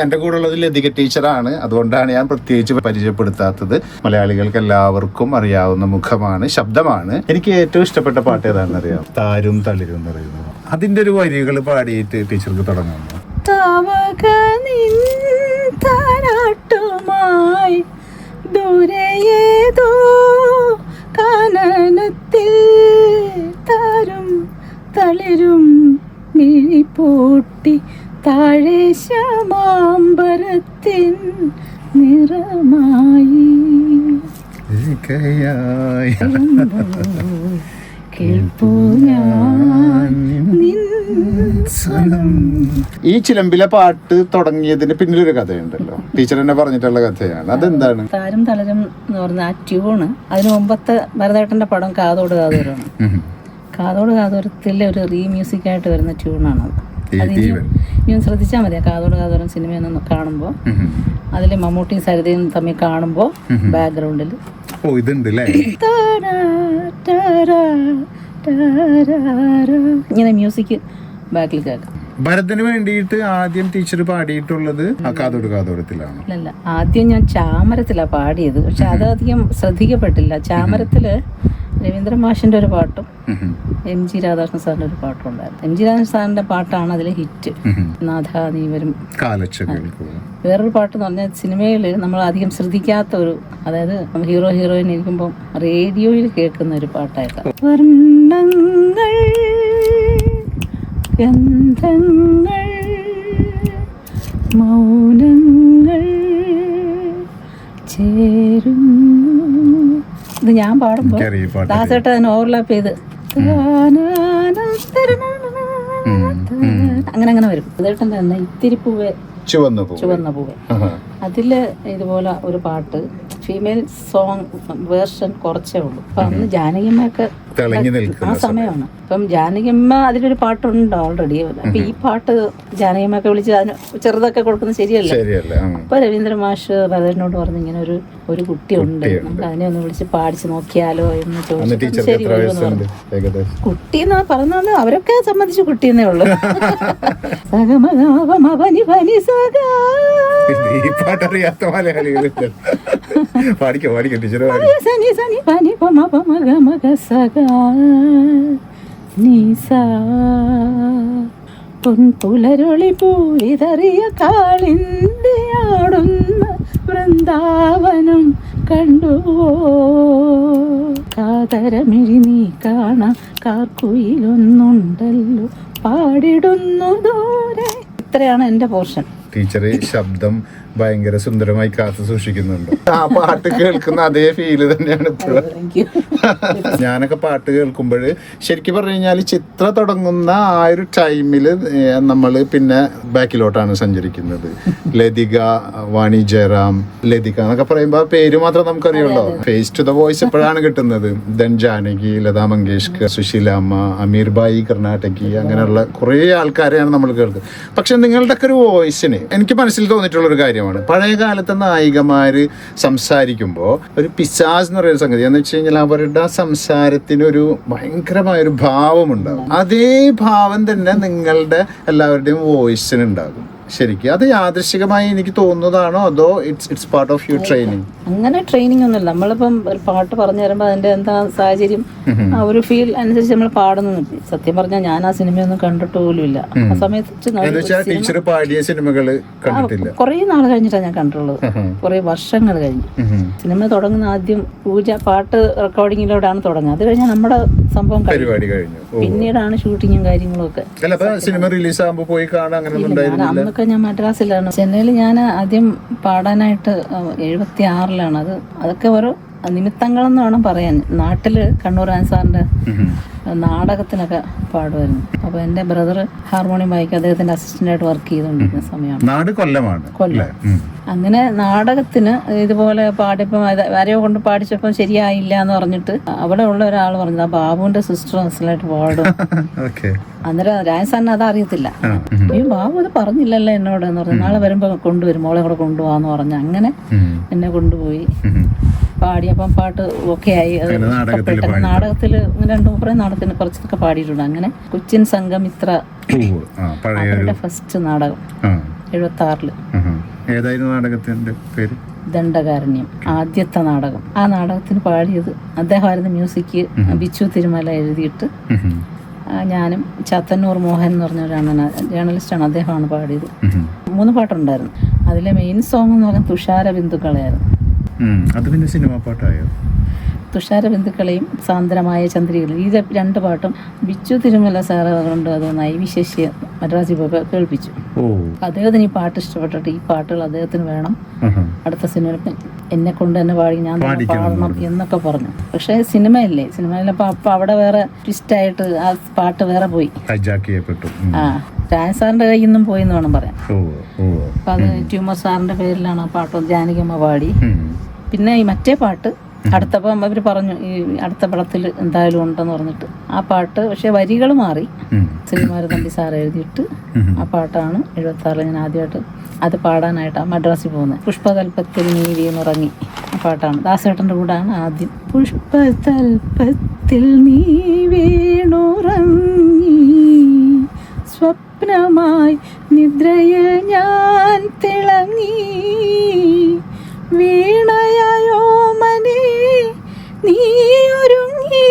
എന്റെ ഉള്ളതിൽ ലതിക ടീച്ചറാണ്. അതുകൊണ്ടാണ് ഞാൻ പ്രത്യേകിച്ച് പരിചയപ്പെടുത്താത്തത്. മലയാളികൾക്ക് എല്ലാവർക്കും അറിയാവുന്ന മുഖമാണ് ശബ്ദമാണ്. എനിക്ക് ഏറ്റവും ഇഷ്ടപ്പെട്ട പാട്ട് ഏതാണെന്ന് അറിയാം താരും തളിരും എന്ന് അതിന്റെ ഒരു വരികൾ പാടിയിട്ട് ടീച്ചർക്ക് തുടങ്ങുന്നു കാനനത്തിൽ താരും തളിരും മിഴിപൂട്ടി താഴെ ശ്യാമാംബരത്തിൻ നിറമായി. ഏകയായി. കേൾപ്പൂ ഞാൻ നിൻ ഈ ചിലമ്പിലെ പാട്ട് തുടങ്ങിയതിന് പിന്നിലൊരു കഥയുണ്ടല്ലോ. ടീച്ചർ എന്നെ പറഞ്ഞിട്ടുള്ള കഥയാണ്. അതെന്താണ്? താരം തളരും എന്ന് പറഞ്ഞ ആ ട്യൂണ് അതിന് മുമ്പത്തെ ഭരതേട്ടന്റെ പടം കാതോട് കാതോരാണ്. കാതോട് കാതോരത്തിലെ ഒരു റീ മ്യൂസിക് ആയിട്ട് വരുന്ന ട്യൂണാണത്. ഒന്ന് ശ്രദ്ധിച്ചാൽ മതി. കാതോട് കാതോരം സിനിമയൊന്നും കാണുമ്പോൾ. അതിൽ മമ്മൂട്ടിയും സരിതയും തമ്മിൽ കാണുമ്പോൾ ബാക്ക്ഗ്രൗണ്ടിൽ ഓ ഇതുണ്ട് അല്ലേ ഇങ്ങനെ മ്യൂസിക് ബാക്കിൽ കേൾക്കാം. ഭരതന് വേണ്ടിയിട്ട് ആദ്യം ടീച്ചർ പാടിയിട്ടുള്ളത് ആ കാതോട് കാതോടത്തിലാണ്. അല്ലല്ല ആദ്യം ഞാൻ ചാമരത്തിലാണ് പാടിയത്. പക്ഷെ അത് അധികം ശ്രദ്ധിക്കപ്പെട്ടില്ല. ചാമരത്തിൽ രവീന്ദ്ര മാഷിന്റെ ഒരു പാട്ടും എം ജി രാധാകൃഷ്ണൻ സാറിന്റെ ഒരു പാട്ടും ഉണ്ടായിരുന്നു. എം ജി രാധാകൃഷ്ണൻ സാറിന്റെ പാട്ടാണ് അതിലെ ഹിറ്റ്. നാഥ നീ വരും. വേറൊരു പാട്ട് എന്ന് പറഞ്ഞാൽ സിനിമയിൽ നമ്മൾ അധികം ശ്രദ്ധിക്കാത്ത ഒരു അതായത് ഹീറോ ഹീറോയിൻ ഇരിക്കുമ്പോൾ റേഡിയോയിൽ കേൾക്കുന്ന ഒരു പാട്ടായിരുന്നു വർണങ്ങൾ ഗന്ധങ്ങൾ മൗനങ്ങൾ ചേരുന്നു. ഇത് ഞാൻ പാടുമ്പോൾ പാട്ട് ദാസേട്ട അതിന് ഓവർലാപ്പ് ചെയ്ത്. അങ്ങനെ അങ്ങനെ വരും. ദാസേട്ടന്റെ തന്നെ ഇത്തിരി പൂവേ. ചുവന്ന ചുവന്ന പൂവേ. അതിൽ ഇതുപോലെ ഒരു പാട്ട് ഫീമെയിൽ സോങ് വേർഷൻ കുറച്ചേ ഉള്ളൂ. അപ്പൊ അന്ന് ജാനകിയമ്മയൊക്കെ തിളങ്ങി ആ നിൽക്കുന്ന സമയമാണ്. അപ്പം ജാനകിയമ്മ അതിലൊരു പാട്ടുണ്ട് ഓൾറെഡി അപ്പൊ ഈ പാട്ട് ജാനകിയമ്മയൊക്കെ വിളിച്ച് അതിന് ചെറുതൊക്കെ കൊടുക്കുന്നത് ശരിയല്ല? ശരിയല്ല. അപ്പൊ രവീന്ദ്ര മാഷ് ഭരതനോട് പറഞ്ഞു ഇങ്ങനെ ഒരു ഒരു കുട്ടിയുണ്ട്. നമുക്ക് അതിനെ ഒന്ന് വിളിച്ച് പാടിച്ച് നോക്കിയാലോ എന്ന് ചോദിച്ചു ശരി കുട്ടി എന്നാ പറഞ്ഞത് അവരൊക്കെ സംബന്ധിച്ച് കുട്ടിയെന്നേ ഉള്ളു. ഈ പാട്ട് അറിയാത്ത മലയാളികളില്ല പാടിക്കോ പാടിക്കോ ടീച്ചർ സനി സനി പനി പമ പമ ഗമ ഗ സഗാ. നീ സാ. പൊൻപുലരൊളി പൂവിതറിയ കാളിന്റെ ആടുന്ന വൃന്ദാവനം കണ്ടുവോ കാതരമിഴി നീ കാണ കാർക്കുയിലൊന്നുണ്ടല്ലോ പാടിടുന്നു ദൂരെ ഇത്രയാണ് എന്റെ പോർഷൻ ടീച്ചർ ശബ്ദം ഭയങ്കര സുന്ദരമായി കാത്തു സൂക്ഷിക്കുന്നുണ്ട്. ആ പാട്ട് കേൾക്കുന്ന അതേ ഫീൽ തന്നെയാണ് ഇപ്പോഴും. ഞാനൊക്കെ പാട്ട് കേൾക്കുമ്പോൾ ശരിക്കും പറഞ്ഞു കഴിഞ്ഞാൽ ചിത്ര തുടങ്ങുന്ന ആ ഒരു ടൈമിൽ നമ്മൾ പിന്നെ ബാക്കിലോട്ടാണ് സഞ്ചരിക്കുന്നത്. ലതിക വാണി ജയറാം ലതിക എന്നൊക്കെ പറയുമ്പോൾ പേര് മാത്രം നമുക്കറിയുള്ളൂ. ഫേസ് ടു ദ വോയിസ് എപ്പോഴാണ് കിട്ടുന്നത്? ദൻ ജാനകി ലതാ മങ്കേഷ്കർ സുശീലാമ്മ അമീർ ബായി കർണാടകി അങ്ങനെയുള്ള കുറേ ആൾക്കാരെയാണ് നമ്മൾ കേൾക്കുന്നത്. പക്ഷെ നിങ്ങളുടെ ഒക്കെ ഒരു വോയിസിന് എനിക്ക് മനസ്സിൽ തോന്നിയിട്ടുള്ള ഒരു കാര്യമാണ്. പഴയ കാലത്തെ നായികമാർ സംസാരിക്കുമ്പോൾ ഒരു പിശാസ് എന്ന് പറയുന്ന സംഗതി എന്ന് വെച്ച് കഴിഞ്ഞാൽ അവരുടെ ആ സംസാരത്തിന് ഒരു ഭയങ്കരമായ ഒരു ഭാവമുണ്ടാകും. അതേ ഭാവം തന്നെ നിങ്ങളുടെ എല്ലാവരുടെയും വോയിസിന് ഉണ്ടാകും ശരിക്കും അത് യാദൃശികമായി എനിക്ക് തോന്നുന്നതാണോ അതോ it's it's part of your training അങ്ങനെ ട്രെയിനിങ് ഒന്നുമില്ല. നമ്മളിപ്പം ഒരു പാട്ട് പറഞ്ഞു തരുമ്പോൾ അതിന്റെ എന്താ സാഹചര്യം? ആ ഒരു ഫീൽ അനുസരിച്ച് നമ്മൾ പാടുന്നു. സത്യം പറഞ്ഞാൽ ഞാൻ ആ സിനിമയൊന്നും കണ്ടിട്ട് പോലും ഇല്ല. ആ സമയത്ത് ടീച്ചർ പാടിയ സിനിമകൾ കണ്ടിട്ടില്ല. കുറേ നാൾ കഴിഞ്ഞിട്ടാണ് ഞാൻ കണ്ടിട്ടുള്ളത്. കുറേ വർഷങ്ങൾ കഴിഞ്ഞു. സിനിമ തുടങ്ങുന്ന ആദ്യം പൂജ പാട്ട് റെക്കോർഡിങ്ങിലൂടെയാണ് തുടങ്ങുന്നത്. അത് കഴിഞ്ഞാൽ നമ്മുടെ സംഭവം പരിപാടി കഴിഞ്ഞു. പിന്നീടാണ് ഷൂട്ടിങ്ങും കാര്യങ്ങളും ഒക്കെ സിനിമ റിലീസ് ആകുമ്പോൾ പോയി കാണാൻ അങ്ങനെ അന്നൊക്കെ ഞാൻ മദ്രാസിലാണ്. ചെന്നൈയിൽ ഞാൻ ആദ്യം പാടാനായിട്ട് എഴുപത്തി ആറിലാണ് അത് അതൊക്കെ ഓരോ നിമിത്തങ്ങളെന്ന് വേണം പറയാൻ. നാട്ടിൽ കണ്ണൂർ സാറിന്റെ നാടകത്തിനൊക്കെ പാടുമായിരുന്നു. അപ്പോൾ എന്റെ ബ്രദർ ഹാർമോണിയം വായിക്കും അദ്ദേഹത്തിന്റെ അസിസ്റ്റന്റായിട്ട് വർക്ക് ചെയ്തുകൊണ്ടിരുന്ന സമയമാണ്. നാട് കൊല്ലമാണ് കൊല്ലം. അങ്ങനെ നാടകത്തിന് ഇതുപോലെ പാടിപ്പം ആരെയോ കൊണ്ട് പാടിച്ചപ്പം ശരിയായില്ല എന്ന് പറഞ്ഞിട്ട് അവിടെ ഉള്ള ഒരാൾ പറഞ്ഞത് ആ ബാബുവിന്റെ സിസ്റ്റർ അസലായിട്ട് പാടും. അന്നേരം രാജസ്ഥാനെ അത് അറിയത്തില്ല. ഈ ബാബു അത് പറഞ്ഞില്ലല്ലോ എന്നോട്. എന്ന് പറഞ്ഞു നാളെ വരുമ്പോൾ കൊണ്ടുവരും മോളെ കൂടെ കൊണ്ടുപോകാന്ന് പറഞ്ഞു. അങ്ങനെ എന്നെ കൊണ്ടുപോയി. പാടിയപ്പം പാട്ട് ഒക്കെ ആയി. നാടകത്തിൽ രണ്ടു മൂന്ന് നാടകത്തിന് കുറച്ചൊക്കെ പാടിയിട്ടുണ്ട്. അങ്ങനെ കൊച്ചിൻ സംഘമിത്ര ഒരു അവരുടെ ഫസ്റ്റ് നാടകം. എഴുപത്തി ആറിൽ ഏതായിരുന്നു നാടകത്തിന്റെ പേര്? ദണ്ഡകാരണ്യം. ആദ്യത്തെ നാടകം. ആ നാടകത്തിന് പാടിയത് അദ്ദേഹമായിരുന്നു മ്യൂസിക് ബിച്ചു തിരുമല എഴുതിയിട്ട്. ഞാനും ചത്തന്നൂർ മോഹൻ എന്ന് പറഞ്ഞ ഒരാണ് ജേർണലിസ്റ്റാണ് അദ്ദേഹമാണ് പാടിയത്. മൂന്ന് പാട്ടുണ്ടായിരുന്നു. അതിലെ മെയിൻ സോങ് എന്ന് പറഞ്ഞാൽ തുഷാര ബിന്ദുക്കളെയായിരുന്നു. ഉം. അത് പിന്നെ സിനിമാ പാട്ടായോ? തുഷാര ബന്ധുക്കളെയും സാന്ദ്രമായ ചന്ദ്രികളും ഈ രണ്ട് പാട്ടും ബിച്ചു തിരുമല സാറ് കൊണ്ട് അത് നൈവിശേഷി മദ്രാസി ബാബ കേൾപ്പിച്ചു. അദ്ദേഹത്തിന് ഈ പാട്ട് ഇഷ്ടപ്പെട്ടിട്ട് ഈ പാട്ടുകൾ അദ്ദേഹത്തിന് വേണം. അടുത്ത സിനിമ എന്നെ കൊണ്ട് തന്നെ പാടി ഞാൻ പാടണം എന്നൊക്കെ പറഞ്ഞു. പക്ഷെ സിനിമയല്ലേ? സിനിമയിലപ്പോ അപ്പം അവിടെ വേറെ ട്വിസ്റ്റായിട്ട് ആ പാട്ട് വേറെ പോയി. ആ. രാജ സാറിന്റെ കയ്യിൽ നിന്നും പോയി എന്ന് വേണം പറയാം അപ്പൊ അത് ട്യൂമർ സാറിന്റെ പേരിലാണ് ആ പാട്ട് ജാനകിയമ്മ പാടി. പിന്നെ ഈ മറ്റേ പാട്ട് അടുത്തപ്പം അവർ പറഞ്ഞു ഈ അടുത്ത പടത്തിൽ എന്തായാലും ഉണ്ടെന്ന് പറഞ്ഞിട്ട്. ആ പാട്ട് പക്ഷേ വരികൾ മാറി. ശ്രീമാര തമ്പി സാർ എഴുതിയിട്ട് ആ പാട്ടാണ് എഴുപത്തി ആറിൽ ഞാൻ ആദ്യമായിട്ട് അത് പാടാനായിട്ടാണ് മദ്രാസിൽ പോകുന്നത്. പുഷ്പതൽപ്പത്തിൽ നീ വീണുറങ്ങി ആ പാട്ടാണ്. ദാസേട്ടന്റെ കൂടാണ് ആദ്യം. പുഷ്പതൽപ്പത്തിൽ നീ വീണുറങ്ങി. സ്വപ്നമായി നിദ്രയിൽ ഞാൻ തിളങ്ങി. വീണയായോ മനെ? നീ ഒരുങ്ങി.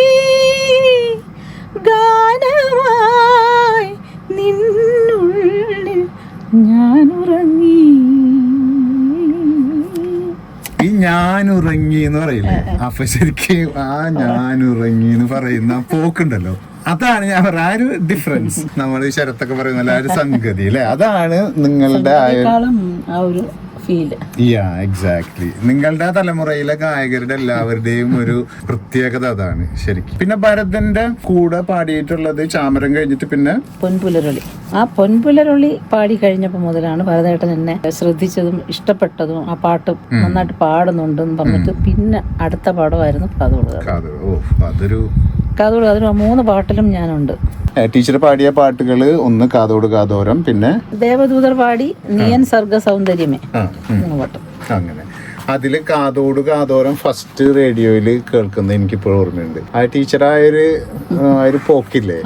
ഗാനമായി നിന്നുള്ളിൽ ഞാൻ ഉറങ്ങി ഈ ഞാൻ എന്ന് പറയില്ലേ? അപ്പൊ ശരിക്കും ആ ഞാൻ ഉറങ്ങി എന്ന് പറയുന്ന പോക്കുണ്ടല്ലോ. അതാണ് ഞാൻ പറഞ്ഞ ആ ഒരു ഡിഫറൻസ് നമ്മൾ ശരത്തൊക്കെ പറയുന്ന ആ ഒരു സംഗതി അല്ലെ? അതാണ് നിങ്ങളുടെ ആ ഒരു ഫീൽ. യാ എക്സാക്ട്ലി നിങ്ങളുടെ തലമുറയിലെ ഗായകരുടെ എല്ലാവരുടെയും ഒരു പ്രത്യേകത അതാണ് ശരിക്കും. പിന്നെ ഭരതന്റെ കൂടെ പാടിയിട്ടുള്ളത് ചാമരം കഴിഞ്ഞിട്ട് പിന്നെ? പൊൻപുലരൊളി. ആ പൊൻപുലരൊളി പാടി കഴിഞ്ഞപ്പോൾ മുതലാണ് ഭരതേട്ടൻ എന്നെ ശ്രദ്ധിച്ചതും ഇഷ്ടപ്പെട്ടതും ആ പാട്ട് നന്നായിട്ട് പാടുന്നുണ്ടെന്ന് പറഞ്ഞിട്ട് പിന്നെ അടുത്ത പാടമായിരുന്നു കാതോട് കാത് ഓ അതൊരു കാതോട് കാതോരം മൂന്ന് പാട്ടിലും ഞാനുണ്ട്. ടീച്ചർ പാടിയ പാട്ടുകൾ ഒന്ന് കാതോട് കാതോരം പിന്നെ ദേവദൂതർ പാടി നിയൻ സർഗ സൗന്ദര്യമേ. മൂന്ന് പാട്ട്. അങ്ങനെ. അതിൽ കാതോട് കാതോരം ഫസ്റ്റ് റേഡിയോയിൽ കേൾക്കുന്നത് എനിക്ക് ഇപ്പോഴും ഓർമ്മയുണ്ട്. ആ ടീച്ചറായൊരു ഒരു പോക്കില്ലേ?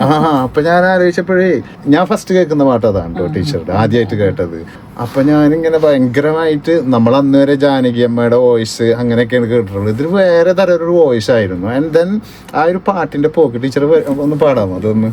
ആ അപ്പൊ ഞാൻ ആലോചിച്ചപ്പോഴേ ഞാൻ ഫസ്റ്റ് കേൾക്കുന്ന പാട്ട് അതാണ് കേട്ടോ ടീച്ചറുടെ ആദ്യമായിട്ട് കേട്ടത്. അപ്പൊ ഞാനിങ്ങനെ ഭയങ്കരമായിട്ട് നമ്മൾ അന്ന് വരെ ജാനകി അമ്മയുടെ വോയിസ് അങ്ങനെയൊക്കെയാണ് കേട്ടിട്ടുള്ളത്. ഇതിൽ വേറെ തരം ഒരു വോയിസ് ആയിരുന്നു. ആൻഡ് ദെൻ ആ ഒരു പാട്ടിന്റെ പോക്ക് ടീച്ചർ ഒന്ന് പാടാമോ? അതൊന്ന്.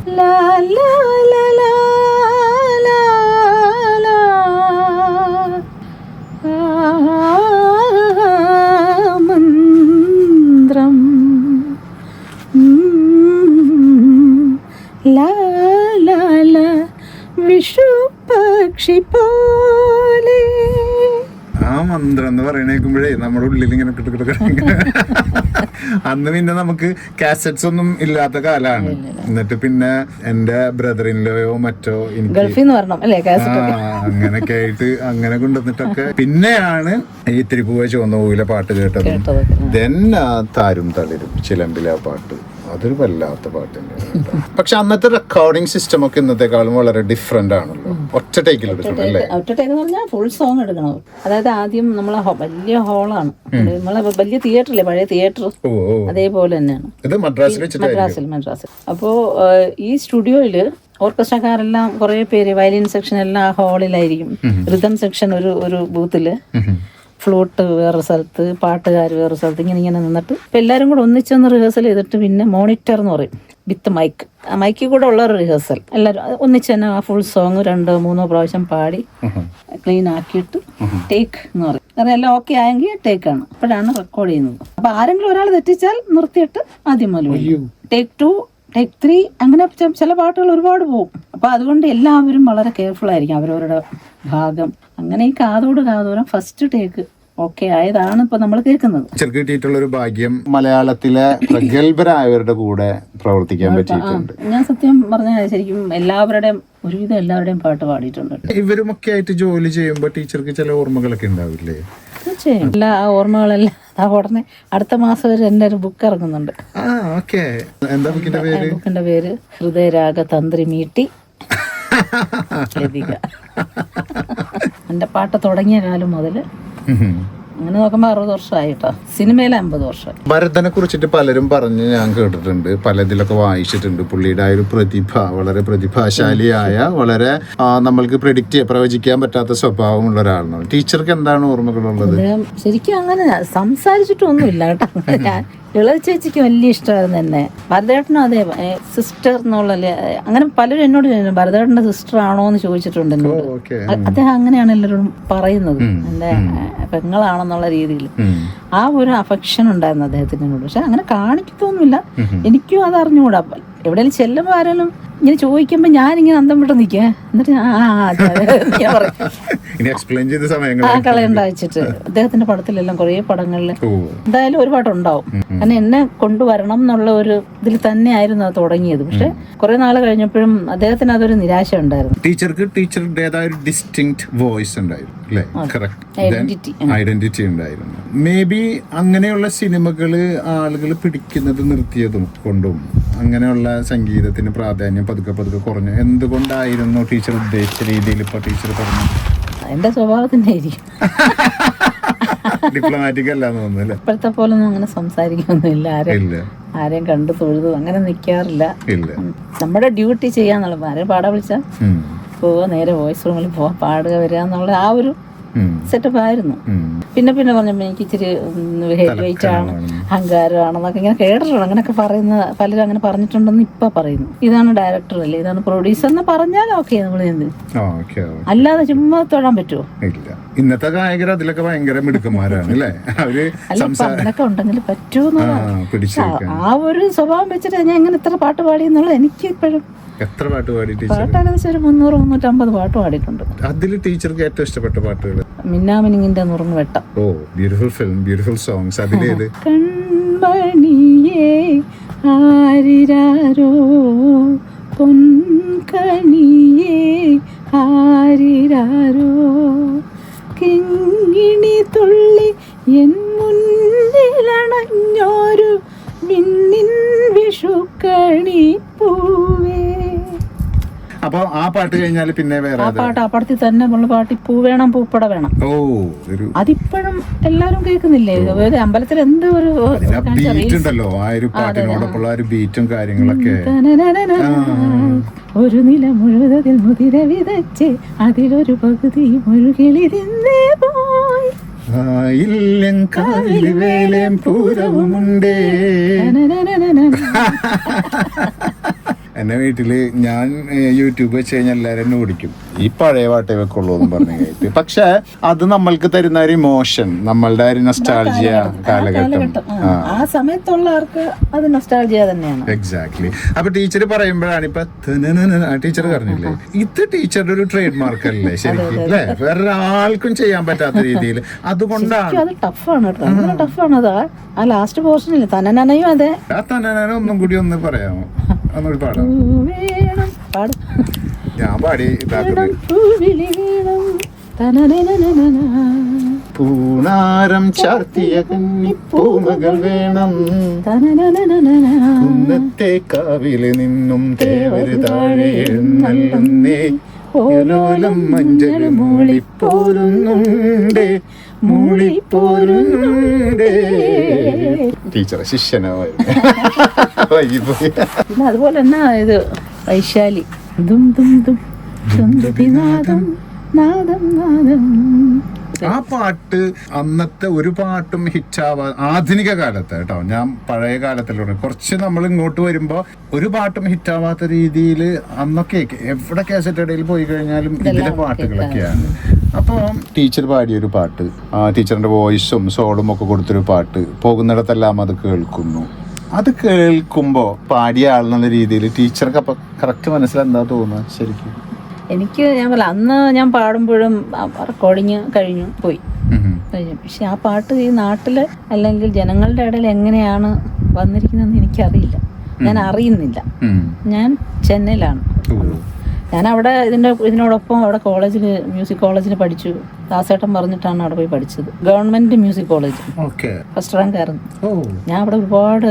വിഷു പക്ഷി പോലെ. ആ മന്ത്രം എന്ന് പറയണേക്കുമ്പോഴേ നമ്മുടെ ഉള്ളിൽ ഇങ്ങനെ. അന്ന് പിന്നെ നമുക്ക് കാസറ്റ്സ് ഒന്നും ഇല്ലാത്ത കാലാണ്. എന്നിട്ട് പിന്നെ എന്റെ ബ്രദറിൻലോയോ മറ്റോ എനിക്ക് അങ്ങനൊക്കെ ആയിട്ട് അങ്ങനെ കൊണ്ടുവന്നിട്ടൊക്കെ പിന്നെയാണ് ഈ തിരുപ്പൂവ ചുവന്ന പൂവിലെ പാട്ട് കേട്ടത്. ദെൻ താരും തളിരും ചിലമ്പിലെ പാട്ട്. അതൊരു വല്ലാത്ത പാട്ട് തന്നെയാണ് പക്ഷെ അന്നത്തെ റെക്കോർഡിംഗ് സിസ്റ്റം ഒക്കെ ഇന്നത്തെക്കാളും വളരെ ഡിഫറെന്റ് ആണല്ലോ. ഒറ്റ ടേക്കിൽ എടുക്കണം അല്ലേ? എന്ന് പറഞ്ഞാൽ ഫുൾ സോങ് എടുക്കണം. അതായത് ആദ്യം നമ്മളെ വലിയ ഹോളാണ് നമ്മളെ വലിയ തിയേറ്റർ അല്ലേ പഴയ തിയേറ്റർ അതേപോലെ തന്നെയാണ്. ഇത് മദ്രാസിൽ മദ്രാസിൽ മദ്രാസിൽ. അപ്പോൾ ഈ സ്റ്റുഡിയോയിൽ ഓർക്കസ്ട്രക്കാരെല്ലാം കുറേ പേര് വയലിൻ സെക്ഷൻ എല്ലാം ആ ഹാളിലായിരിക്കും റിതം സെക്ഷൻ ഒരു ഒരു ബൂത്തിൽ ഫ്ലൂട്ട് വേറെ സ്ഥലത്ത് പാട്ടുകാർ വേറെ സ്ഥലത്ത് ഇങ്ങനെ ഇങ്ങനെ നിന്നിട്ട് ഇപ്പം എല്ലാവരും കൂടെ ഒന്നിച്ചൊന്ന് റിഹേഴ്സൽ ചെയ്തിട്ട് പിന്നെ മോണിറ്റർ എന്ന് പറയും വിത്ത് മൈക്ക് ആ മൈക്കിൽ കൂടെ ഉള്ള ഒരു റിഹേഴ്സൽ എല്ലാവരും അത് ഒന്നിച്ച് തന്നെ ആ ഫുൾ സോങ് രണ്ടോ മൂന്നോ പ്രാവശ്യം പാടി ക്ലീൻ ആക്കിയിട്ട് ടേക്ക് എന്ന് പറയും. കാരണം എല്ലാം ഓക്കെ ആയെങ്കിൽ ടേക്ക് ആണ്. അപ്പോഴാണ് റെക്കോർഡ് ചെയ്യുന്നത്. അപ്പം ആരെങ്കിലും ഒരാൾ തെറ്റിച്ചാൽ നിർത്തിയിട്ട് ആദ്യം മുതൽ ടേക്ക് ടു ടേക്ക് ത്രീ അങ്ങനെ ചില പാട്ടുകൾ ഒരുപാട് പോകും അപ്പോൾ അതുകൊണ്ട് എല്ലാവരും വളരെ കെയർഫുൾ ആയിരിക്കും അവരവരുടെ ഭാഗം. അങ്ങനെ ഈ കാതോട് കാതോരം ഫസ്റ്റ് ടേക്ക് ഓക്കെ ആയതാണ് ഇപ്പൊ നമ്മൾ കേൾക്കുന്നത്. കിട്ടിയിട്ടുള്ള ഒരു ഭാഗ്യം മലയാളത്തിലെ പ്രഗത്ഭരായവരുടെ കൂടെ പ്രവർത്തിക്കാൻ പറ്റിയിട്ടുണ്ട്. ഞാൻ സത്യം പറഞ്ഞാൽ ശരിക്കും എല്ലാവരുടെയും ഒരുവിധം എല്ലാവരുടെയും പാട്ട് പാടിയിട്ടുണ്ട്. ഇവരുമൊക്കെ ആയിട്ട് ജോലി ചെയ്യുമ്പോൾ ടീച്ചർക്ക് ചില ഓർമ്മകളൊക്കെ ഉണ്ടാവില്ലേ? തീർച്ചയായും എല്ലാ ആ ഓർമ്മകളെല്ലാം ആ ഉടനെ അടുത്ത മാസം വരെ എന്റെ ഒരു ബുക്ക് ഇറങ്ങുന്നുണ്ട്. എന്താ ബുക്കിന്റെ പേര്? ബുക്കിന്റെ പേര് ഹൃദയരാഗ തന്ത്രി മീട്ടി. ലതിക എന്റെ പാട്ട് തുടങ്ങിയ കാലം മുതൽ. അങ്ങനെ നോക്കുമ്പോൾ അറുപത് വർഷമായി കേട്ടോ സിനിമയിൽ അമ്പത് വർഷം. ഭരതനെ കുറിച്ചിട്ട് പലരും പറഞ്ഞ് ഞാൻ കേട്ടിട്ടുണ്ട്. പലതിലൊക്കെ വായിച്ചിട്ടുണ്ട്. പുള്ളിയുടെ ആ ഒരു പ്രതിഭ വളരെ പ്രതിഭാശാലിയായ വളരെ നമ്മൾക്ക് പ്രിഡിക്റ്റ് പ്രവചിക്കാൻ പറ്റാത്ത സ്വഭാവമുള്ള ഒരാളാണ്. ടീച്ചർക്ക് എന്താണ് ഓർമ്മകളുള്ളത്? ശരിക്കും അങ്ങനെ സംസാരിച്ചിട്ടൊന്നുമില്ല കേട്ടോ. ഞാൻ ഇളയ ചേച്ചിക്ക് വലിയ ഇഷ്ടമായിരുന്നു എന്നെ. ഭരതേട്ടനും അതെ സിസ്റ്റർ എന്നുള്ള അങ്ങനെ പലരും എന്നോട് ചോദിച്ചു, ഭരതേട്ടന്റെ സിസ്റ്റർ ആണോ? എന്ന് ചോദിച്ചിട്ടുണ്ട് എന്നോട്. അദ്ദേഹം അങ്ങനെയാണ് എല്ലാവരോടും പറയുന്നത്. ഏഹ്, പെങ്ങളാണെന്നുള്ള രീതിയിൽ. ആ ഒരു അഫക്ഷൻ ഉണ്ടായിരുന്നു അദ്ദേഹത്തിന് എന്നോട്. പക്ഷെ അങ്ങനെ കാണിക്കത്തൊന്നുമില്ല. എനിക്കും അത് അറിഞ്ഞുകൂടാ എവിടെയെങ്കിലും ചെല്ലുമ്പോൾ ആരെങ്കിലും ഇങ്ങനെ ചോദിക്കുമ്പോൾ ഞാനിങ്ങനെ അന്തം വിട്ട് നിൽക്കുക എന്നിട്ട് ഞാൻ, ആ പറയും. ആ കളയണ്ട വെച്ചിട്ട് അദ്ദേഹത്തിന്റെ പടത്തിലെല്ലാം കുറേ പടങ്ങളിൽ എന്തായാലും ഒരു പാട്ടുണ്ടാവും. കാരണം എന്നെ കൊണ്ടുവരണം എന്നുള്ള ഒരു ഇതിൽ തന്നെയായിരുന്നു അത് തുടങ്ങിയത്. പക്ഷെ കുറെ നാൾ കഴിഞ്ഞപ്പോഴും അദ്ദേഹത്തിന് അതൊരു നിരാശ ഉണ്ടായിരുന്നു. ടീച്ചർക്ക് ടീച്ചറുടേതായ ഒരു ഡിസ്റ്റിങ്ക്ട് വോയിസ് ഉണ്ടായിരുന്നു അല്ലേ? ഐഡന്റിറ്റി ഐഡന്റിറ്റി ഉണ്ടായിരുന്നു. മേ ബി അങ്ങനെയുള്ള സിനിമകൾ ആളുകൾ പിടിക്കുന്നത് നിർത്തിയതും കൊണ്ടും അങ്ങനെയുള്ള സംഗീതത്തിന് പ്രാധാന്യം പതുക്കെ പതുക്കെ കുറഞ്ഞു. എന്തുകൊണ്ടായിരുന്നു ടീച്ചർ ഉദ്ദേശിച്ച രീതിയിൽ ഇപ്പൊ ടീച്ചർ പറഞ്ഞു എന്റെ സ്വഭാവത്തിന്റെ ആയിരിക്കും ഡിപ്ലോമാറ്റിക് അല്ല എന്ന് തോന്നുന്നു അല്ലേ? ഇപ്പോഴത്തെ പോലൊന്നും അങ്ങനെ സംസാരിക്കൊന്നുമില്ല ആരും ആരെയും കണ്ടു തൊഴുതു അങ്ങനെ നിൽക്കാറില്ല നമ്മുടെ ഡ്യൂട്ടി ചെയ്യാന്നുള്ള ആരെയും വിളിച്ചാ? വിളിച്ചാൽ. പോവുക നേരെ വോയിസ് റൂമിൽ പോവാ പാടുക വരിക എന്നുള്ള ആ ഒരു. സെറ്റപ്പ് ആയിരുന്നു പിന്നെ പിന്നെ പറഞ്ഞപ്പോൾ എനിക്ക് ഇച്ചിരി ഹെഡ് വെയിറ്റ് ആണ് അഹങ്കാരമാണെന്നൊക്കെ ഇങ്ങനെ കേട്ടിട്ടുണ്ട്. അങ്ങനെയൊക്കെ പറയുന്ന പലരും അങ്ങനെ പറഞ്ഞിട്ടുണ്ടെന്ന് ഇപ്പൊ പറയുന്നു. ഇതാണ് ഡയറക്ടർ അല്ലേ? ഇതാണ് പ്രൊഡ്യൂസർ എന്ന് പറഞ്ഞാൽ ഓക്കെ നമ്മൾ. അല്ലാതെ ചുമ്മാ തൊഴാൻ പറ്റുമോ ഇല്ല. ഇന്നത്തെ ഗായകർ അതിലൊക്കെ ഭയങ്കര മിടുക്കന്മാരാണ് അല്ലേ? അവർ അങ്ങനെയൊക്കെ ഉണ്ടെങ്കിൽ പറ്റുമോ ആ ഒരു സ്വഭാവം വെച്ചിട്ട് ഞാൻ എങ്ങനെ ഇത്ര പാട്ട് പാടി എന്നുള്ളത് എനിക്ക് ഇപ്പോഴും എത്ര പാട്ട് പാടി ടീച്ചർ? പാട്ടാണെന്ന് വെച്ചാൽ ഒരു മുന്നൂറ് മുന്നൂറ്റമ്പത് പാട്ട് പാടിയിട്ടുണ്ട്. അതിൽ ടീച്ചർക്ക് ഏറ്റവും ഇഷ്ടപ്പെട്ട പാട്ടുകൾ മിന്നാമിനിങ്ങിന്റെ നുറുങ്ങ് വെട്ടം. Oh beautiful film beautiful songs അതിലേത് കൺമണിയേ ആരിരാരോ പൊൻകണിയേ ആരിരാരോ. കിങ്ങിണി തുള്ളി എൻ മുന്നിലണഞ്ഞോരു മിന്നിൻ വിഷുക്കണി പൂവേ അപ്പൊ ആ പാട്ട് കഴിഞ്ഞാൽ പിന്നെ വേറെ ആ? പാട്ട് ആ പടത്തിൽ തന്നെ ഉള്ള പാട്ട് പൂ വേണം പൂപ്പട വേണം. ഓ ഒരു അതിപ്പോഴും എല്ലാരും കേൾക്കുന്നില്ലേ? ഒരു അമ്പലത്തിൽ എന്ത് ഒരു ബീറ്റ് ഉണ്ടല്ലോ ആ ഒരു പാട്ടിനോടൊപ്പമുള്ള ഒരു ബീറ്റും കാര്യങ്ങളൊക്കെ. ഒരു നില മുഴുവതിൽ മുതിര വിതച്ച് അതിലൊരു പകുതി മുഴുകിളിരുന്നേ പോയി. ആയില്യം കാവിൽ പൂരവുമുണ്ടേ. തനനനനന. വീട്ടിൽ ഞാൻ യൂട്യൂബ് വെച്ച് കഴിഞ്ഞാൽ എല്ലാവരും എന്നെ ഓടിക്കും ഈ പഴയ പാട്ടേ വെക്കുള്ളൂ എന്ന് പറഞ്ഞു കേട്ട്. പക്ഷെ അത് നമ്മൾക്ക് തരുന്ന ഒരു ഇമോഷൻ നമ്മളുടെ ഒരു നസ്റ്റാൾജിയ കാലഘട്ടം. ആ, സമയത്തുള്ളവർക്ക് അത് നസ്റ്റാൾജിയ തന്നെയാണ്. എക്സാക്ട്ലി അപ്പൊ ടീച്ചർ പറയുമ്പോഴാണ് ഇപ്പൊ ടീച്ചർ പറഞ്ഞില്ലേ? ഇത് ടീച്ചറുടെ ഒരു ട്രേഡ് മാർക്ക് അല്ലേ ശരിക്കും അല്ലേ വേറൊരാൾക്കും ചെയ്യാൻ പറ്റാത്ത രീതിയിൽ. അതുകൊണ്ടാണ്. അത് ടഫാണ് കേട്ടോ. ടഫാണ് അത് ആ- ലാസ്റ്റ് പോർഷൻ തനനനയും അതെ. ആ തന്നെ ഒന്നും കൂടി ഒന്ന് പറയാമോ? ഒന്നുകൂടി പാടും ഞാൻ പാടി. പൂണാരം ചാർത്തിയ കന്നിപ്പൂമകൾ വേണം. ഇന്നത്തെ കാവിൽ നിന്നും തേവര് താഴെ നല്ലുന്നേ. ഓലോലം മഞ്ചൽ മൂളിപ്പോരുന്നുണ്ട്. മൂളിപ്പോരുന്നുണ്ട്. ടീച്ചറെ ശിഷ്യനായി അതുപോലെ തന്നെ ഇത് വൈശാലി? ദും ദും ദും ദുംദുഭിനാദം നാദം നാദം ആ പാട്ട് അന്നത്തെ ഒരു പാട്ടും ഹിറ്റാവാ ആധുനിക കാലത്ത് കേട്ടോ. ഞാൻ പഴയ കാലത്തിലൂടെ. കുറച്ച് നമ്മൾ ഇങ്ങോട്ട് വരുമ്പോ ഒരു പാട്ടും ഹിറ്റാവാത്ത രീതിയിൽ അന്നൊക്കെ എവിടെ കാസറ്റ് ഇടയിൽ പോയി കഴിഞ്ഞാലും ഇതിലെ പാട്ടുകളൊക്കെയാണ്. അപ്പോൾ ടീച്ചർ പാടിയൊരു പാട്ട്. ആ ടീച്ചറിന്റെ വോയിസും സോളും ഒക്കെ കൊടുത്തൊരു പാട്ട്. പോകുന്നിടത്തെല്ലാം അത് കേൾക്കുന്നു. അത് കേൾക്കുമ്പോൾ പാടിയ ആൾ എന്നുള്ള രീതിയിൽ ടീച്ചർക്ക് അപ്പൊ കറക്റ്റ് മനസ്സിലെന്താ തോന്നുക ശരിക്കും? എനിക്ക് ഞാൻ പറയാം അന്ന് ഞാൻ പാടുമ്പോഴും റെക്കോർഡിങ് കഴിഞ്ഞു പോയി. കഴിഞ്ഞു. പക്ഷെ ആ പാട്ട് ഈ നാട്ടിൽ അല്ലെങ്കിൽ ജനങ്ങളുടെ ഇടയിൽ എങ്ങനെയാണ് വന്നിരിക്കുന്നതെന്ന് എനിക്കറിയില്ല. ഞാൻ അറിയുന്നില്ല. ഞാൻ ചെന്നൈയിലാണ്. ഞാൻ അവിടെ ഇതിന്റെ ഇതിനോടൊപ്പം അവിടെ കോളേജിൽ മ്യൂസിക് കോളേജിൽ പഠിച്ചു. ദാസേട്ടൻ പറഞ്ഞിട്ടാണ് അവിടെ പോയി പഠിച്ചത്. Government music college. First rank ആയിരുന്നു ഞാൻ അവിടെ ഒരുപാട്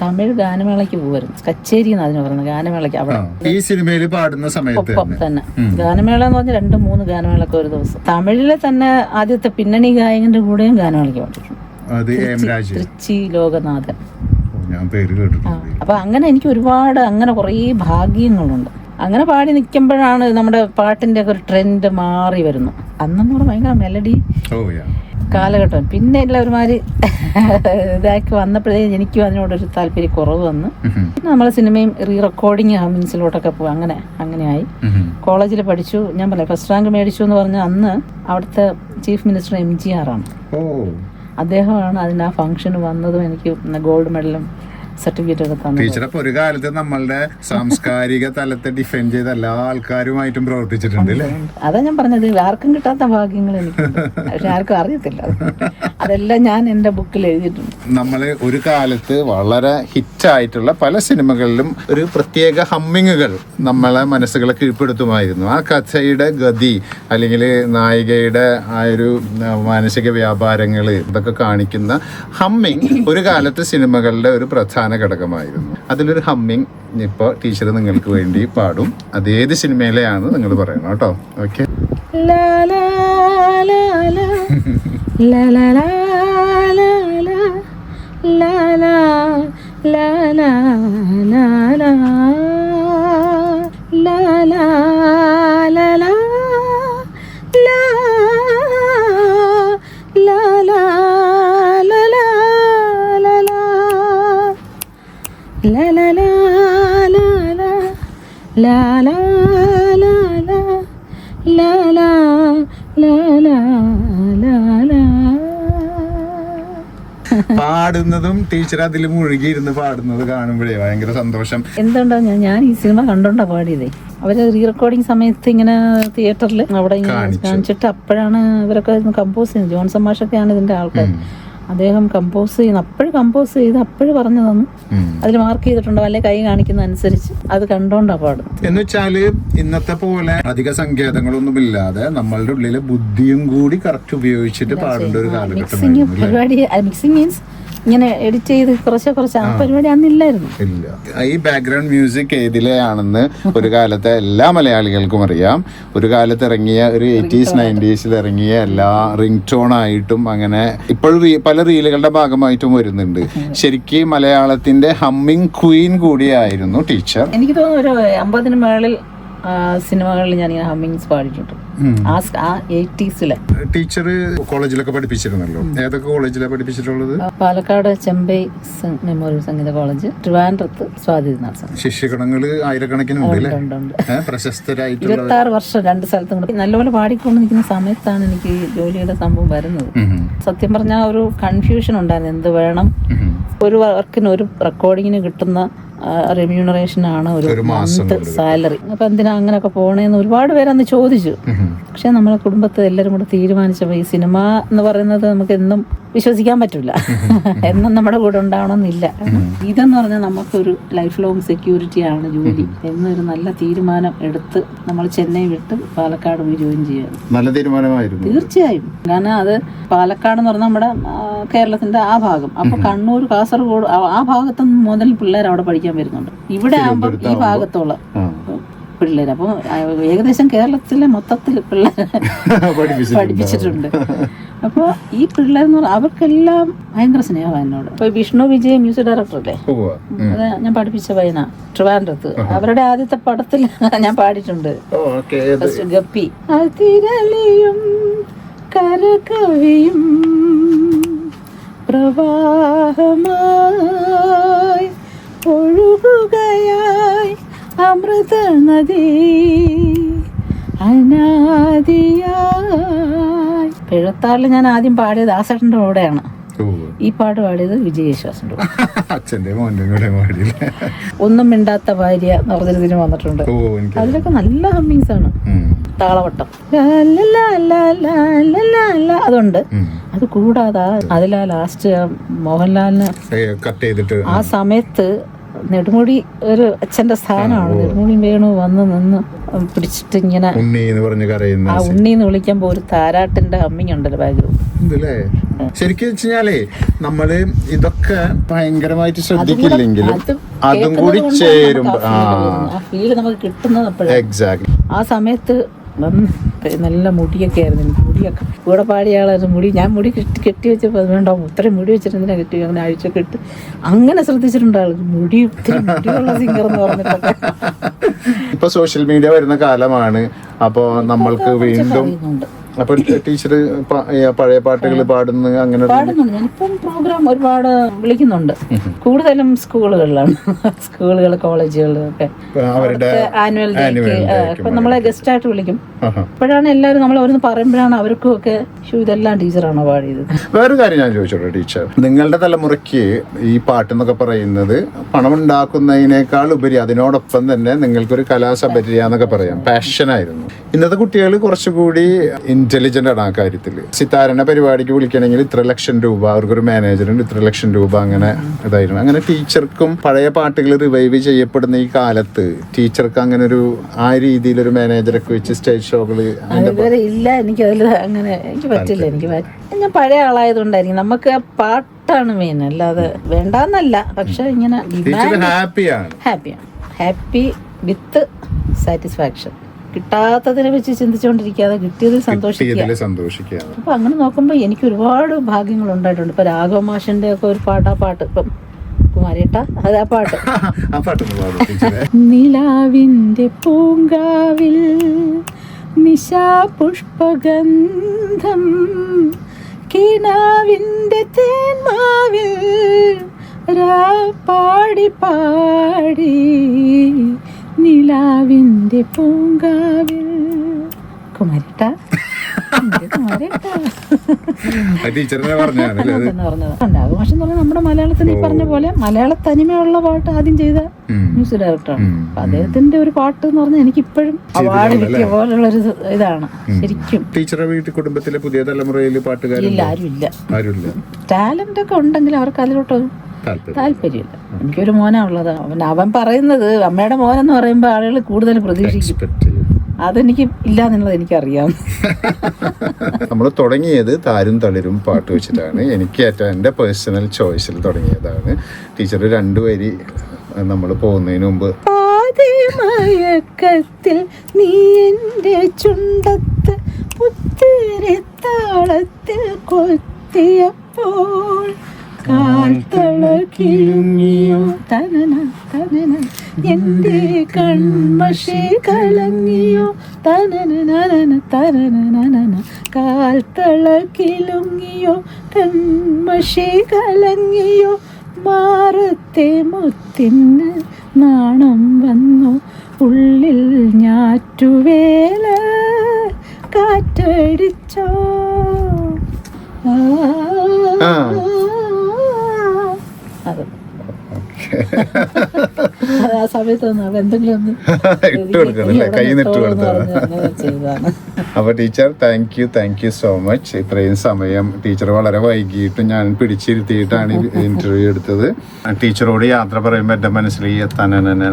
തമിഴ് ഗാനമേളയ്ക്ക് പോകുമായിരുന്നു കച്ചേരി എന്ന് അതിന് പറയുന്നത് ഗാനമേളയ്ക്ക് അവിടെ. ഈ സിനിമയിൽ പാടുന്ന സമയത്ത് ഒപ്പം തന്നെ. ഗാനമേള എന്ന് പറഞ്ഞാൽ രണ്ട് മൂന്ന് ഗാനമേളൊക്കെ ഒരു ദിവസം. തമിഴിലെ തന്നെ ആദ്യത്തെ പിന്നണി ഗായകന്റെ കൂടെയും ഗാനമേളയ്ക്ക് പാടിയിട്ടുണ്ട് തൃച്ചി ലോകനാഥൻ. ഞാൻ പേര് കേട്ടിട്ടുണ്ട്. അപ്പൊ അങ്ങനെ എനിക്ക് ഒരുപാട് അങ്ങനെ കുറേ ഭാഗ്യങ്ങളുണ്ട്. അങ്ങനെ പാടി നിൽക്കുമ്പോഴാണ് നമ്മുടെ പാട്ടിന്റെ ഒക്കെ ഒരു ട്രെൻഡ് മാറി വരുന്നു. അന്നെന്ന് പറഞ്ഞാൽ ഭയങ്കര മെലഡി കാലഘട്ടം. പിന്നെ എല്ലാം ഒരുമാതിരി ഇതാക്കി വന്നപ്പോഴേ എനിക്കും അതിനോടൊരു താല്പര്യ കുറവ് വന്ന്. പിന്നെ നമ്മൾ സിനിമയും റീ റെക്കോർഡിങ് ഹമ്മിങ്സിലോട്ടൊക്കെ പോകും അങ്ങനെ അങ്ങനെയായി. കോളേജിൽ പഠിച്ചു. ഞാൻ പറയാം ഫസ്റ്റ് റാങ്ക് മേടിച്ചു എന്ന് പറഞ്ഞ അന്ന് അവിടുത്തെ ചീഫ് മിനിസ്റ്റർ എം ജി ആറാണ് അദ്ദേഹമാണ് അതിന് ആ ഫംഗ്ഷന് വന്നതും എനിക്ക് ഗോൾഡ് മെഡലും സർട്ടിഫിക്കറ്റ് ഒക്കെ തന്നത് ടീച്ചർ അപ്പൊ ഒരു കാലത്ത് നമ്മളുടെ സാംസ്കാരിക തലത്തെ ഡിഫെൻഡ് ചെയ്ത എല്ലാ ആൾക്കാരുമായിട്ടും പ്രവർത്തിച്ചിട്ടുണ്ട് അല്ലേ? അതാ ഞാൻ പറഞ്ഞത്. ആർക്കും കിട്ടാത്ത ഭാഗ്യങ്ങൾ എനിക്ക് പക്ഷെ ആർക്കും അറിയത്തില്ല. അത്. അതെല്ലാം ഞാൻ എന്റെ ബുക്കിൽ എഴുതിയിട്ടുണ്ട്. നമ്മൾ ഒരു കാലത്ത് വളരെ ഹിറ്റായിട്ടുള്ള പല സിനിമകളിലും ഒരു പ്രത്യേക ഹമ്മിങ്ങുകൾ നമ്മളെ മനസ്സുകളെ കീഴ്പ്പെടുത്തുമായിരുന്നു. ആ കഥയുടെ ഗതി അല്ലെങ്കിൽ നായികയുടെ ആ ഒരു മാനസിക വ്യാപാരങ്ങൾ ഇതൊക്കെ കാണിക്കുന്ന ഹമ്മിങ് ഒരു കാലത്ത് സിനിമകളുടെ ഒരു പ്രധാന ഘടകമായിരുന്നു അതിലൊരു ഹമ്മിങ് ഇപ്പോൾ ടീച്ചർ നിങ്ങൾക്ക് വേണ്ടി പാടും. അത് ഏത് സിനിമയിലെയാണ് നിങ്ങൾ പറയണം കേട്ടോ. ഓക്കെ. ലാലാ ലാലാ ലാലാ ടീച്ചർ അതിൽ മുഴുകിയിരുന്ന് പാടുന്നത് കാണുമ്പോഴേ ഭയങ്കര സന്തോഷം. എന്തുകൊണ്ടാ ഞാൻ ഞാൻ ഈ സിനിമ കണ്ടോണ്ടാ പാടിയതേ? അവർ റീ റെക്കോർഡിംഗ് സമയത്ത് ഇങ്ങനെ തിയേറ്ററിൽ അവിടെ കാണിച്ചിട്ട് അപ്പോഴാണ് ഇവരൊക്കെ കമ്പോസ് ചെയ്യുന്നത്. ജോൺസൺ മാഷൊക്കെയാണ് ഇതിന്റെ ആൾക്കാർ അദ്ദേഹം കമ്പോസ് ചെയ്യുന്ന അപ്പോഴും കമ്പോസ് ചെയ്ത് അപ്പോഴും പറഞ്ഞു തന്നു അതിൽ മാർക്ക് ചെയ്തിട്ടുണ്ടോ? അല്ലെ കൈ കാണിക്കുന്ന അനുസരിച്ച് അത് കണ്ടോണ്ടാ പാടും എന്ന് വെച്ചാൽ ഇന്നത്തെ പോലെ അധിക സങ്കേതങ്ങളൊന്നും ഇല്ലാതെ നമ്മളുടെ ഉള്ളിലെ ബുദ്ധിയും കൂടി കറക്റ്റ് ഉപയോഗിച്ചിട്ട് പാടേണ്ട ഒരു കാലഘട്ടം മിക്സിംഗ് പരിപാടി മീൻസ് ഇങ്ങനെ എഡിറ്റ് ചെയ്ത് കുറച്ച് കുറച്ച് ആ പരിപാടി അന്നില്ലായിരുന്നു. ഇല്ല. ഈ ബാക്ക്ഗ്രൗണ്ട് മ്യൂസിക് ഏതിലെയാണെന്ന് ഒരു കാലത്തെ എല്ലാ മലയാളികൾക്കും അറിയാം. ഒരു കാലത്ത് ഇറങ്ങിയ ഒരു എയ്റ്റീസ് നയന്റീസിൽ ഇറങ്ങിയ എല്ലാ റിംഗ് ടോൺ ആയിട്ടും അങ്ങനെ ഇപ്പോഴും പല റീലുകളുടെ ഭാഗമായിട്ടും വരുന്നുണ്ട്. ശരിക്കും മലയാളത്തിന്റെ ഹമ്മിങ് ക്വീൻ കൂടിയായിരുന്നു ടീച്ചർ എനിക്ക് തോന്നുന്നു ഒരു അമ്പതിന് മേളിൽ സിനിമകളിൽ ഞാൻ ഇങ്ങനെ ഹമ്മിങ്സ് പാടിയിട്ടുണ്ട്. ആ എയ്റ്റീസിലെ. ടീച്ചർ കോളേജിലൊക്കെ പഠിപ്പിച്ചിരുന്നല്ലോ. ഏതൊക്കെ കോളേജിലാണ് പഠിപ്പിച്ചിട്ടുള്ളത്? പാലക്കാട് ചെമ്പൈ മെമ്മോറിയൽ സംഗീത കോളേജ് ട്രിവാൻഡ്രത്ത് സ്വാതിനാഥ് ഉണ്ട് ഏഹ് പ്രശസ്തരായിട്ടുള്ള ഇരുപത്തി ആറ് വർഷം രണ്ട് സ്ഥലത്തും കൂടി. നല്ലപോലെ പാടിക്കൊണ്ട് നിൽക്കുന്ന സമയത്താണ് എനിക്ക് ജോലിയുടെ സംഭവം വരുന്നത്. സത്യം പറഞ്ഞാൽ ഒരു കൺഫ്യൂഷൻ ഉണ്ടായിരുന്നു. എന്ത് വേണം. ഒരു വർക്കിന് ഒരു റെക്കോർഡിങ്ങിന് കിട്ടുന്ന റെമ്യൂണറേഷൻ ആണ് ഒരു മന്ത് സാലറി അപ്പൊ എന്തിനാ അങ്ങനെയൊക്കെ പോണേന്ന് ഒരുപാട് പേരന്ന് ചോദിച്ചു. പക്ഷെ നമ്മളെ കുടുംബത്തെ എല്ലാവരും കൂടെ തീരുമാനിച്ചപ്പോൾ ഈ സിനിമ എന്ന് പറയുന്നത് നമുക്ക് എന്നും വിശ്വസിക്കാൻ പറ്റില്ല എന്നും നമ്മുടെ കൂടെ ഉണ്ടാവണമെന്നില്ല. ഇതെന്ന് പറഞ്ഞാൽ നമുക്കൊരു ലൈഫ് ലോങ് സെക്യൂരിറ്റി ആണ് ജോലി. എന്നൊരു നല്ല തീരുമാനം എടുത്ത് നമ്മൾ ചെന്നൈ വിട്ട് പാലക്കാട് പോയി ജോയിൻ ചെയ്യാൻ നല്ല തീരുമാനമായിരുന്നു. തീർച്ചയായും. കാരണം അത് പാലക്കാട് എന്ന് പറഞ്ഞാൽ നമ്മുടെ കേരളത്തിന്റെ ആ ഭാഗം. അപ്പൊ കണ്ണൂർ കാസർഗോഡ് ആ- ഭാഗത്തു മുതൽ പിള്ളേർ അവിടെ പഠിക്കാൻ വരുന്നുണ്ട്. ഇവിടെ ആകുമ്പോൾ ഈ ഭാഗത്തുള്ള. പിള്ളേർ അപ്പോൾ ഏകദേശം കേരളത്തിലെ മൊത്തത്തിൽ പിള്ളേർ പഠിപ്പിച്ചിട്ടുണ്ട്. അപ്പോൾ ഈ പിള്ളേർ എന്ന് പറഞ്ഞാൽ അവർക്കെല്ലാം ഭയങ്കര സ്നേഹമാണ് എന്നോട്. ഇപ്പോൾ വിഷ്ണു വിജയ് മ്യൂസിക് ഡയറക്ടർ അല്ലേ അത് ഞാൻ പഠിപ്പിച്ച പയ്യന ട്രിവാൻഡ്രത്ത്. അവരുടെ ആദ്യത്തെ പടത്തിൽ ഞാൻ പാടിയിട്ടുണ്ട്. ഗപ്പി. അതിരലിയും കരകവിയും പ്രവാഹമായി ഒഴുകുകയായി അമൃത നദി അനാദിയായി. എഴുപത്താറിൽ ഞാൻ ആദ്യം പാടിയത് ദാസേട്ടന്റെ കൂടെയാണ്. ഈ പാട്ട് പാടിയത് വിജയശ്വാസിന്റെ അച്ഛന്റെ കൂടെ പാടിയില്ല? ഒന്നും മിണ്ടാത്ത ഭാര്യ നവദരത്തിന് വന്നിട്ടുണ്ട്. അതിലൊക്കെ നല്ല ഹമ്മിങ്സ് ആണ്. താളവട്ടം. അതുണ്ട്. അത് കൂടാതെ അതിലാ ലാസ്റ്റ് മോഹൻലാലിന് ആ സമയത്ത് നെടുമുടി ഒരു അച്ഛന്റെ സ്ഥാനമാണ്. നെടുമുടി വേണു വന്ന് നിന്ന് പിടിച്ചിട്ട് ഇങ്ങനെ ഉണ്ണി എന്ന് പറഞ്ഞ് കരയുന്ന ആ ഉണ്ണീന്ന് വിളിക്കുമ്പോ ഒരു താരാട്ടിന്റെ അമ്മിങ്ങുണ്ടല്ലോ ബാക്ക്ഗ്രൗണ്ട്. ശരിക്കും വെച്ചാലേ നമ്മൾ ഇതൊക്കെ ഭയങ്കരമായിട്ട് ശ്രദ്ധിക്കില്ലെങ്കിലും അതും കൂടി ചേരുമ്പോ ആ ഫീൽ ഫീൽ നമുക്ക് കിട്ടുന്നത് എക്സാക്ട് ആ സമയത്ത് നല്ല മുടിയൊക്കെ ആയിരുന്നു. എനിക്ക് മുടിയൊക്കെ കൂടെ പാടിയ ആളായിരുന്നു മുടി. ഞാൻ മുടി കെട്ടി കെട്ടി വെച്ചപ്പോൾ അത് വേണ്ട ഇത്രയും മുടി എന്തിനാ കെട്ടി അങ്ങനെ ആഴ്ചയൊക്കെ ഇട്ട് അങ്ങനെ ശ്രദ്ധിച്ചിട്ടുണ്ട് ആൾ മുടി ഇത്തിരി മുടിയുള്ള സിംഗർ എന്ന് പറഞ്ഞിട്ട് ഇപ്പൊ സോഷ്യൽ മീഡിയ വരുന്ന കാലമാണ്. അപ്പോ നമ്മൾക്ക് വീണ്ടും അപ്പൊ ടീച്ചർ പഴയ പാട്ടുകൾ പാടുന്ന അങ്ങനെ പാടുന്നുണ്ട്. ഞാനിപ്പം പ്രോഗ്രാം ഒരുപാട് വിളിക്കുന്നുണ്ട്. കൂടുതലും സ്കൂളുകളിലാണ്. സ്കൂളുകൾ അവരുടെ ആനുവൽ ഡേക്ക് ഇപ്പം നമ്മളെ ഗസ്റ്റ് ആയിട്ട് വിളിക്കും. അപ്പോഴാണ് എല്ലാരും നമ്മൾ ഓരോന്ന് പറയുമ്പോഴാണ് അവർക്കും ഒക്കെ ഷൂ ഇതെല്ലാം ടീച്ചറാണോ പാടിയത്? വേറൊരു കാര്യം ഞാൻ ചോദിച്ചോട്ടെ ടീച്ചർ. നിങ്ങളുടെ തലമുറയ്ക്ക് ഈ പാട്ടെന്നൊക്കെ പറയുന്നത് പണം ഉണ്ടാക്കുന്നതിനേക്കാൾ ഉപരി അതിനോടൊപ്പം തന്നെ നിങ്ങൾക്കൊരു കലാസപര്യ എന്നൊക്കെ പറയാം പാഷനായിരുന്നു ഇന്നത്തെ കുട്ടികൾ കുറച്ചുകൂടി ഇന്റലിജന്റ് ആണ് ആ കാര്യത്തിൽ സിത്താരന്റെ പരിപാടിക്ക് വിളിക്കണമെങ്കിൽ ഇത്ര ലക്ഷം രൂപ അവർക്കൊരു മാനേജറിന് ഇത്ര ലക്ഷം രൂപ അങ്ങനെ ഇതായിരുന്നു. അങ്ങനെ ടീച്ചർക്കും പഴയ പാട്ടുകൾ റിവൈവ് ചെയ്യപ്പെടുന്ന ഈ കാലത്ത് ടീച്ചർക്ക് അങ്ങനെ ഒരു ആ രീതിയിലൊരു മാനേജറൊക്കെ വെച്ച് സ്റ്റേജ് ഷോകൾ ഇല്ല. എനിക്ക് അതിൽ അങ്ങനെ എനിക്ക് പറ്റില്ല. എനിക്ക് ഞാൻ പഴയ ആളായതുകൊണ്ടായിരിക്കും. നമുക്ക് പാട്ടാണ് മെയിൻ അല്ലാതെ വേണ്ടാന്നല്ല. പക്ഷെ ഇങ്ങനെ ഹാപ്പിയാണ് ഹാപ്പിയാണ് ഹാപ്പി വിത്ത് സാറ്റിസ്ഫാക്ഷൻ കിട്ടാത്തതിനെ വെച്ച് ചിന്തിച്ചുകൊണ്ടിരിക്കാതെ കിട്ടിയതിൽ സന്തോഷിക്കുക. അപ്പൊ അങ്ങനെ നോക്കുമ്പോൾ എനിക്ക് ഒരുപാട് ഭാഗ്യങ്ങൾ ഉണ്ടായിട്ടുണ്ട്. ഇപ്പൊ രാഘവ മാഷിന്റെ ഒക്കെ ഒരു പാട്ടാ പാട്ട്. ഇപ്പം കുമാരേട്ട അത് ആ പാട്ട്. നിലാവിന്റെ പൂങ്കാവിൽ നിശാപുഷ്പഗന്ധം കിനാവിന്റെ തേന്മാവിൽ പാടി പാടി നിലാവിന്റെ പൂങ്കാവിൽ. കുമാരേട്ട. എന്ന് പറഞ്ഞാൽ നമ്മുടെ മലയാളത്തിൽ ഈ പറഞ്ഞ പോലെ മലയാള തനിമയുള്ള പാട്ട് ആദ്യം ചെയ്ത. മ്യൂസിക് ഡയറക്ടറാണ്. അപ്പൊ അദ്ദേഹത്തിന്റെ ഒരു പാട്ട് എന്ന് പറഞ്ഞാൽ എനിക്ക് ഇപ്പോഴും അവാർഡ് കിട്ടിയ പോലുള്ള ഒരു ഇതാണ്. ശരിക്കും. ടീച്ചറുടെ വീട്ടിൽ കുടുംബത്തിലെ പുതിയ തലമുറയിൽ പാട്ടുകാരില്ല ആരുമില്ല. ടാലന്റ് ഒക്കെ ഉണ്ടെങ്കിൽ അവർക്ക് അതിലോട്ടൊരു താല്പര്യം താല്പര്യമില്ല. എനിക്കൊരു മോനാ ഉള്ളത് അവൻ അവൻ പറയുന്നത് അമ്മയുടെ മോനെന്ന് പറയുമ്പോൾ ആളുകൾ കൂടുതൽ പ്രതീക്ഷിക്കും. അതെനിക്ക് ഇല്ല എന്നുള്ളത് എനിക്കറിയാം. നമ്മൾ തുടങ്ങിയത് താരും തളിരും പാട്ട് വെച്ചിട്ടാണ്. എനിക്ക് ഏറ്റവും എന്റെ പേഴ്സണൽ ചോയ്സിൽ തുടങ്ങിയതാണ്. ടീച്ചർ രണ്ടു വരി നമ്മൾ പോകുന്നതിന് മുമ്പ്. പാതിമയക്കത്തിൽ നീ എന്റെ ചുണ്ടത്ത് പുത്തിരി താളത്തിൽ കൊത്തിയപ്പോൾ കാൽത്തള കിളുങ്ങിയോ തനന തനന. എന്റെ കൺമഷി കലങ്ങിയോ തനന നനന തനന നനന. കാൽത്തള കിളുങ്ങിയോ കൺമഷി കലങ്ങിയോ മാറത്തെ മുത്തിന് നാണം വന്നു. ഉള്ളിൽ ഞാറ്റുവേല കാറ്റടിച്ചോ? ആ, ആ. അത് അത് ആ സമയത്ത് എന്തെങ്കിലും ഇട്ട് കൊടുക്കണല്ലേ കൈ നിട്ട് ചെയ്തതാണ്. അപ്പോൾ teacher thank you thank you so much ഇത്രയും സമയം ടീച്ചർ വളരെ വൈകിട്ട് ഞാൻ പിടിച്ചിരുത്തിയിട്ടാണ് ഇന്റർവ്യൂ എടുത്തത്. ടീച്ചറോട് യാത്ര പറയുമ്പോൾ എന്റെ മനസ്സിൽ എത്താൻ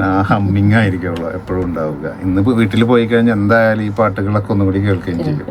ആ ഹമ്മിങ് ആയിരിക്കുള്ളൂ എപ്പോഴും ഉണ്ടാവുക. ഇന്ന് വീട്ടിൽ പോയി കഴിഞ്ഞാൽ എന്തായാലും ഈ പാട്ടുകളൊക്കെ ഒന്നുകൂടി കേൾക്കുകയും ചെയ്യും.